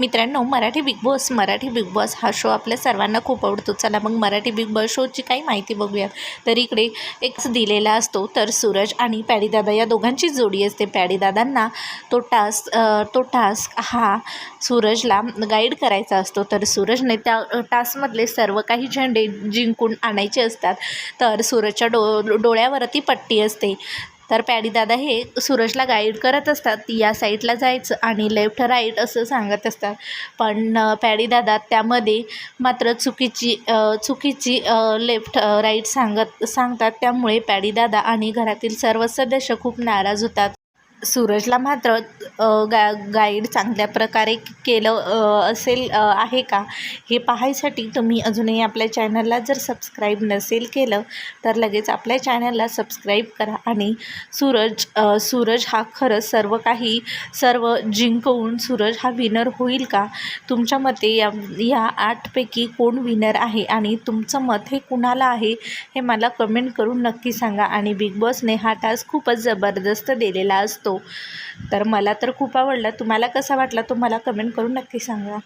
मित्रांनो Marathi Bigg Boss Marathi Bigg Boss हा show आपल्या सर्वांना खूप आवडतो. चला मग मराठी बिग बॉस शोची काही माहिती बघूयात तर इकडे एकच दिलेला असतो तर सूरज आणि पॅडीदादा या दोघांची जोडी असते. पॅडीदादांना तो टास्क तो टास्क हा सूरजला गाईड करायचा असतो. तर सूरजने त्या टास्कमधले सर्व काही झेंडे जिंकून आणायचे असतात. तर सूरजच्या डो डोळ्यावरती पट्टी असते. तर पॅडीदादा हे सूरजला गाईड करत असतात. या साईडला जायचं आणि लेफ्ट राईट असं सांगत असतात. पण पॅडीदादा त्यामध्ये मात्र चुकीची चुकीची लेफ्ट राईट सांगत सांगतात. त्यामुळे पॅडीदादा आणि घरातील सर्व सदस्य खूप नाराज होतात. सूरजला मात्र गा गाईड चांगल्या प्रकारे केलं असेल आहे का? हे पाहायसाठी तुम्ही अजूनही आपल्या चॅनलला जर सबस्क्राईब नसेल केलं तर लगेच आपल्या चॅनलला सबस्क्राईब करा आणि सूरज सूरज हा खरंच सर्व काही सर्व जिंकवून सूरज हा विनर होईल का? तुमच्या मते या या आठपैकी कोण विनर आहे आणि तुमचं मत हे कुणाला आहे हे मला कमेंट करून नक्की सांगा. आणि बिग बॉसने हा टास्क खूपच जबरदस्त दिलेला असतो. असतो तर मला तर खूप आवडला. तुम्हाला कसा वाटला तो मला कमेंट करून नक्की सांगा.